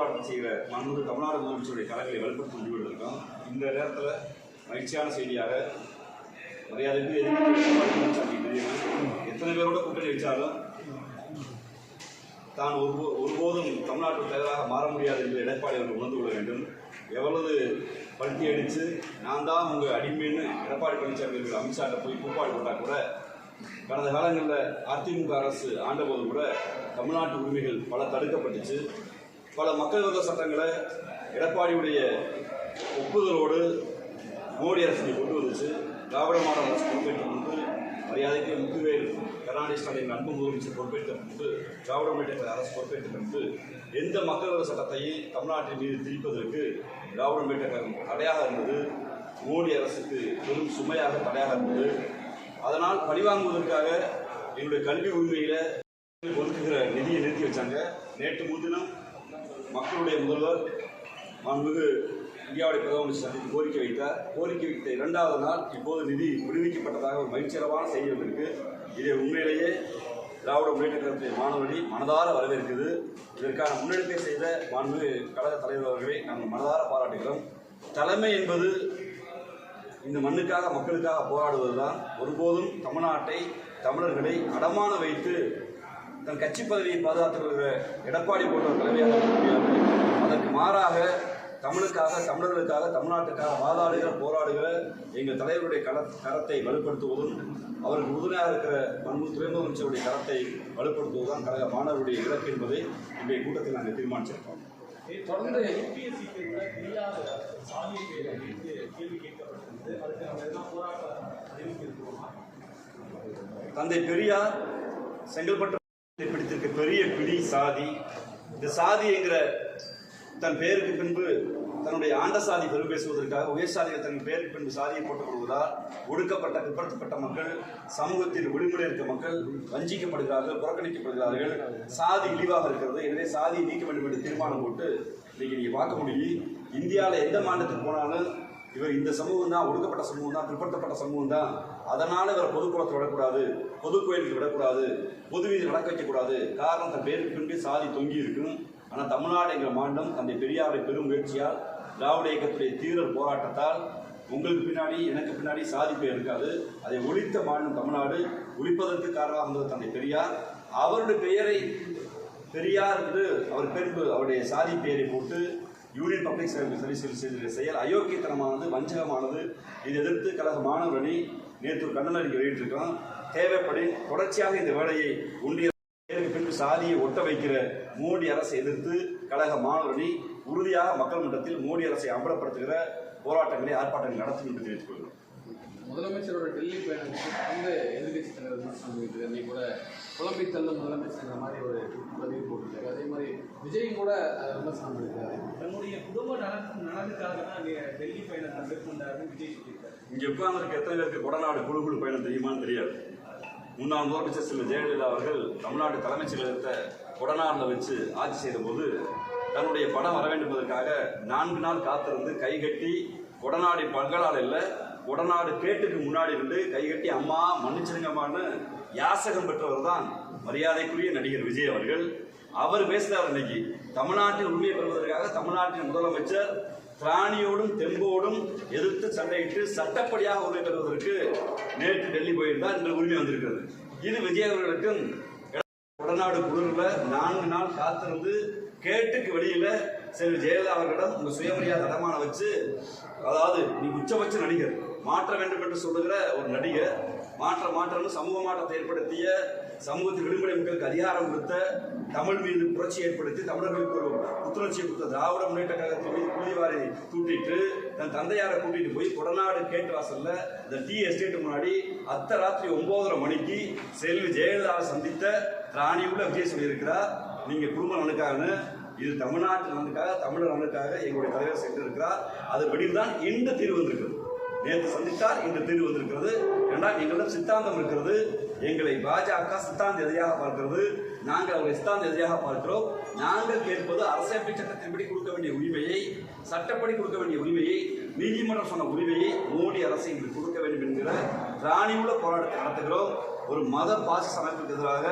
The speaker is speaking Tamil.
போராட்டம் செய்கிற மாண்புமிகு தமிழ்நாடு முதலமைச்சருடைய கலைகளை வலுப்படுத்த முடிவெடுத்திருக்கோம் இந்த நேரத்தில் மகிழ்ச்சியான செய்தியாக மரியாதைக்கு எத்தனை பேரோட கூட்டணி வச்சாலும் தான் ஒரு ஒருபோதும் தமிழ்நாட்டு தலைவராக மாற முடியாது என்று எடப்பாடி அவர்கள் உணர்ந்து கொள்ள வேண்டும். எவ்வளவு பல்ட்டி அடித்து நான் தான் உங்கள் அடிமைன்னு எடப்பாடி பழனிசாமி அவர்கள் அமித்ஷாட்ட போய் கூப்பாடு போட்டால் கூட கடந்த காலங்களில் அதிமுக அரசு ஆண்டபோது கூட தமிழ்நாட்டு உரிமைகள் பல தடுக்கப்பட்டுச்சு. பல மக்கள் விரோத சட்டங்களை எடப்பாடியுடைய ஒப்புதலோடு மோடி அரசு கொண்டு வந்துச்சு. திராவிட மாடல் அரசு பொறுப்பேற்று முன்பு மரியாதைக்கு முத்துவேல் கருணாநிதி ஸ்டாலின் அன்பு முதலமைச்சர் பொறுப்பேற்ற முன்பு திராவிட முன்னேற்ற அரசு பொறுப்பேற்று முன்பு எந்த மக்கள் விரோத சட்டத்தையும் தமிழ்நாட்டின் மீது திரிப்பதற்கு திராவிட முன்னேற்ற கழகம் தடையாக இருந்தது. மோடி அரசுக்கு பெரும் சுமையாக தடையாக இருந்தது. அதனால் பழிவாங்குவதற்காக என்னுடைய கல்வி உரிமையில் ஒதுக்குகிற நிதியை நிறுத்தி வச்சாங்க. நேற்று முன்தினம் மக்களுடைய முதல்வர் மாண்புமிகு இந்தியாவுடைய பிரதமர் சந்தித்து கோரிக்கை வைத்தார். கோரிக்கை வைத்த இரண்டாவது நாள் இப்போது நிதி விடுவிக்கப்பட்டதாக ஒரு மகிழ்ச்சிகரமான செய்தி வந்திருக்கு. இதை உண்மையிலேயே திராவிட முன்னேற்ற கழகத்தின் மாணவர்களி மனதார வரவேற்குது. இதற்கான முன்னெடுப்பை செய்த மாண்புமிகு கழக தலைவர் அவர்களை நாங்கள் மனதார பாராட்டுகிறோம். தலைமை என்பது இந்த மண்ணுக்காக மக்களுக்காக போராடுவதுதான். ஒருபோதும் தமிழ்நாட்டை தமிழர்களை அடமான வைத்து தன் கட்சி பதவியை பாதுகாத்துக் கொள்கிற எடப்பாடி போன்ற தலைமையாக அதற்கு மாறாக தமிழுக்காக தமிழர்களுக்காக தமிழ்நாட்டுக்காக வாதாடுகிற போராடுகிற எங்கள் தலைவருடைய கர கரத்தை வலுப்படுத்துவதும் அவருக்கு உறுதுணையாக இருக்கிற மன்மு துறை முதலமைச்சருடைய கரத்தை வலுப்படுத்துவதுதான் கழக மாணவருடைய இலக்கு என்பதை இன்றைய கூட்டத்தில் நாங்கள் தீர்மானிச்சிருக்கோம் தொடர்ந்து யூபிஎஸ்சி தேர்வுல தெரியாத சாதிய பேரை கேள்வி கேட்கப்பட்டிருந்தது. அதுக்கு நம்ம எதனா போராட்டம் தந்தை பெரியார் செங்கல்பட்டு பிடித்திருக்க பெரிய பிடி சாதி. இந்த சாதி என்கிற தன் பெயருக்கு பின்பு தன்னுடைய ஆண்ட சாதி பெரும் பேசுவதற்காக உயர் சாதிகள் தன் பெயருக்கு பின்பு சாதியை போட்டுக் கொள்வதால் ஒடுக்கப்பட்ட பிற்படுத்தப்பட்ட மக்கள் சமூகத்தில் விடுமுறை இருக்க மக்கள் வஞ்சிக்கப்படுகிறார்கள் புறக்கணிக்கப்படுகிறார்கள். சாதி இழிவாக இருக்கிறது. எனவே சாதியை நீக்க வேண்டும் என்று தீர்மானம் போட்டு இன்னைக்கு நீங்கள் பார்க்க முடியும். இந்தியாவில் எந்த மாநிலத்துக்கு போனாலும் இவர் இந்த சமூகம் தான் ஒடுக்கப்பட்ட சமூகம் தான் பிற்படுத்தப்பட்ட சமூகம் தான் அதனால் இவரை பொதுக்குளத்தில் விடக்கூடாது பொது கோயிலுக்கு விடக்கூடாது பொது வீதி நடக்க வைக்கக்கூடாது. காரணம் தன் பேருக்கு பின்பு சாதி தொங்கி இருக்கும் ஆனால் தமிழ்நாடு எங்கள் மாநிலம் தந்தை பெரியாரை பெரும் முயற்சியால் திராவிட இயக்கத்துடைய தீவிர போராட்டத்தால் உங்களுக்கு பின்னாடி எனக்கு பின்னாடி சாதி பெயர் இருக்காது. அதை ஒழித்த மாநிலம் தமிழ்நாடு. ஒழிப்பதற்கு காரணமாக இருந்தது தந்தை பெரியார். அவருடைய பெயரை பெரியார் என்று அவர் பெரும்பு அவருடைய சாதி பெயரை போட்டு யூனியன் பப்ளிக் சர்வீஸ் செய்த செயல் அயோக்கியத்தனமானது வஞ்சகமானது. இதை எதிர்த்து கழக மாணவரணி நேற்று ஒரு கண்டன அறிக்கை தேவைப்படி தொடர்ச்சியாக இந்த வேலையை ஒன்றிய பின்பு சாதியை ஒட்ட வைக்கிற மோடி அரசை எதிர்த்து கழக மாணவரணி உறுதியாக மக்கள் மன்றத்தில் மோடி அரசை அம்பலப்படுத்துகிற போராட்டங்களை ஆர்ப்பாட்டங்களை நடத்தும் என்று தெரிவித்துக் கொள்கிறோம். முதலமைச்சரோட டெல்லி பயணத்துக்கு தொடர்ந்து எதிர்கட்சி தலைவர் விமர்சனம் இருக்குது அன்னைக்கு கூட புலம்பி தள்ளும் முதலமைச்சர் மாதிரி ஒரு பதிவு போட்டிருக்காரு. அதே மாதிரி விஜயும் கூட விமர்சனம் பண்ணிருக்காரு தன்னுடைய குடும்ப நலன் நலனுக்காக தான் அங்கே டெல்லி பயணத்தை மேற்கொண்டாருன்னு விஜய் சொல்லியிருக்காரு. இங்கே உட்கார்ந்திருக்க எத்தனை பேருக்கு கொடநாடு குழு குழு பயணம் தெரியுமான்னு தெரியாது. முன்னாள் முதலமைச்சர் செல்வ ஜெயலலிதா அவர்கள் தமிழ்நாடு தலைமைச் செயலகத்தை கொடநாடில் வச்சு ஆட்சி செய்த போது தன்னுடைய படம் வர வேண்டும் என்பதற்காக நான்கு நாள் காத்திருந்து கைகட்டி கொடநாடு பங்களால் இல்லை உடனாடு கேட்டுக்கு முன்னாடி இருந்து கைகட்டி அம்மா மன்னிச்சிருங்கம்மான்னு யாசகம் பெற்றவர் தான் மரியாதைக்குரிய நடிகர் விஜய் அவர்கள். அவர் பேசுகிறார் இன்னைக்கு தமிழ்நாட்டின் உரிமையை பெறுவதற்காக தமிழ்நாட்டின் முதலமைச்சர் திராணியோடும் தெம்போடும் எதிர்த்து சண்டையிட்டு சட்டப்படியாக உரிமை பெறுவதற்கு நேற்று டெல்லி போயிருந்தார். இன்று உரிமை வந்திருக்கிறது. இது விஜய் அவர்களுக்கும் உடநாடு குழுவில் நான்கு நாள் காத்திருந்து கேட்டுக்கு வெளியில செல்வி ஜெயலலிதா அவர்களிடம் உங்க சுயமரியாதை அடமான வச்சு அதாவது நீ உச்சபட்ச நடிகர் மாற்ற வேண்டும் என்று சொல்லுகிற ஒரு நடிகர் மாற்ற மாற்றம்னு சமூக மாற்றத்தை ஏற்படுத்திய சமூகத்தில் விடுமுறை மக்களுக்கு அதிகாரம் கொடுத்த தமிழ் மீது புரட்சி ஏற்படுத்தி தமிழர்களுக்கு ஒரு புத்துணர்ச்சியை கொடுத்த திராவிட முன்னேற்ற கழகத்தின் மீது புள்ளிவாரி தூட்டிட்டு தன் தந்தையாரை கூட்டிட்டு போய் கொடநாடு கேட்டு வாசல்ல இந்த டி எஸ்டேட் முன்னாடி அத்த ராத்திரி ஒன்பதரை மணிக்கு செல்வி ஜெயலலிதாவை சந்தித்த ராணியுள்ள விஜய் சொல்லியிருக்கிறார். நீங்க குடும்ப நலனுக்காகன்னு இது தமிழ்நாட்டு நலனுக்காக தமிழர் நலனுக்காக எங்களுடைய தலைவர் சென்று இருக்கிறார். அது வெளியில்தான் இன்று தீர்வு வந்திருக்கிறது. நேற்று சந்தித்தார் இன்று தீர்வு வந்திருக்கிறது. ஏன்னால் எங்களிடம் சித்தாந்தம் இருக்கிறது. எங்களை பாஜக சித்தாந்த எதிரியாக பார்க்கிறது. நாங்கள் அவரை சித்தாந்த எதிரியாக பார்க்கிறோம். நாங்கள் கேட்பது அரசியலமைப்பு சட்டத்தின்படி கொடுக்க வேண்டிய உரிமையை சட்டப்படி கொடுக்க வேண்டிய உரிமையை நீதிமன்றம் சொன்ன உரிமையை மோடி அரசு எங்களுக்கு கொடுக்க வேண்டும் என்கிற ராணியுள்ள போராட்டத்தை நடத்துகிறோம். ஒரு மத பாசிச அமைப்புக்கு எதிராக